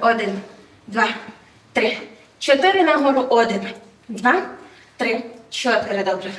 Один, два, три, чотири нагору. Один, два, три, чотири. Добре.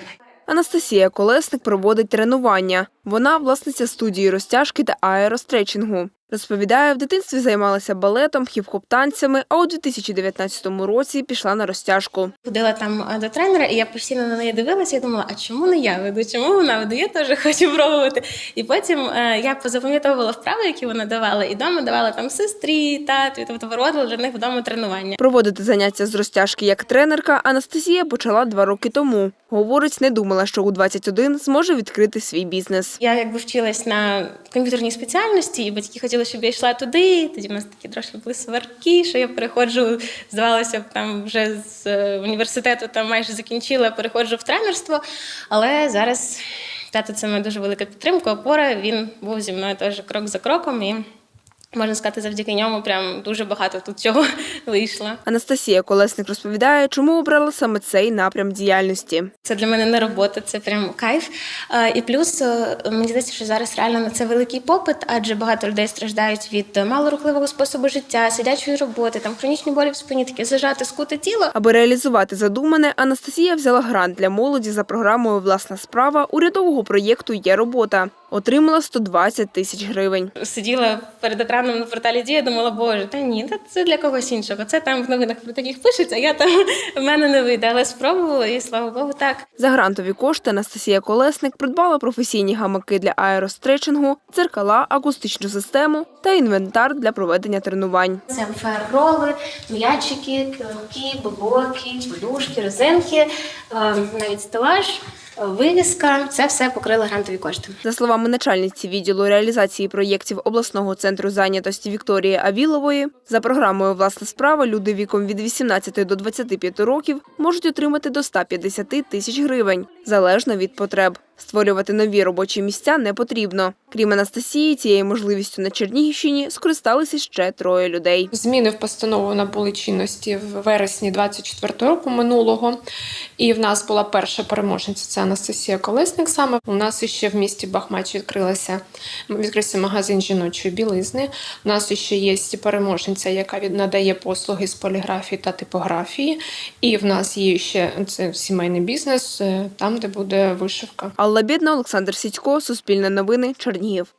Анастасія Колесник проводить тренування. Вона власниця студії розтяжки та аеростретчингу. Розповідає, в дитинстві займалася балетом, хіп-хоп танцями, а у 2019 році пішла на розтяжку. Ходила там е, до тренера, і я постійно на неї дивилася і думала, а чому не я веду? Чому вона веде? Я теж хочу пробувати. І потім е, я позапам'ятовувала вправи, які вона давала, і вдома давала там сестрі, тату, тобто проводила для них вдома тренування. Проводити заняття з розтяжки як тренерка Анастасія почала два роки тому. Говорить, не думала, що у 21 зможе відкрити свій бізнес. Я якби вчилась на комп'ютерній спеціальності, і батьки хотіли, щоб я йшла туди. Тоді в нас такі трошки були сварки, що я переходжу, здавалося б, там вже з е, університету там майже закінчила, переходжу в тренерство. Але зараз тато це моя дуже велика підтримка, опора. Він був зі мною теж крок за кроком, і можна сказати, завдяки ньому прям дуже багато тут чого вийшло. Анастасія Колесник розповідає, чому обрала саме цей напрям діяльності. Це для мене не робота, це прям кайф. Е, І плюс е, мені здається, що зараз реально на це великий попит, адже багато людей страждають від малорухливого способу життя, сидячої роботи, там хронічні болі в спині, таке зажате, скуте тіло. Аби реалізувати задумане, Анастасія взяла грант для молоді за програмою Власна справа урядового проєкту Є робота. Отримала 120 тисяч гривень. Сиділа перед екраном на порталі Дія, думала, боже, та ні, та це для когось іншого. Це там в новинах про таких пишеться, а я там в мене не вийде. Але спробувала, і слава Богу, так. За грантові кошти Анастасія Колесник придбала професійні гамаки для аеростретчингу, дзеркала, акустичну систему та інвентар для проведення тренувань. Це фаєр-роли, м'ячики, килимки, бобоки, подушки, резинки, е, навіть стелаж, вивіска. Це все покрили грантові кошти. За словами начальниці відділу реалізації проєктів обласного центру зайнятості Вікторії Авілової, за програмою Власна справа люди віком від 18 до 25 років можуть отримати до 150 тисяч гривень залежно від потреб. Створювати нові робочі місця не потрібно. Крім Анастасії, цією можливістю на Чернігівщині скористалися ще троє людей. Зміни в постанову набули чинності в вересні 24 року минулого. І в нас була перша переможниця це Анастасія Колесник. Саме у нас іще в місті Бахмач відкрилася відкрився магазин жіночої білизни. У нас ще є переможниця, яка надає послуги з поліграфії та типографії. І в нас є ще це сімейний бізнес, е, там де буде вишивка. Алла Бідна, Олександр Сідько, Суспільне новини, Чернігів.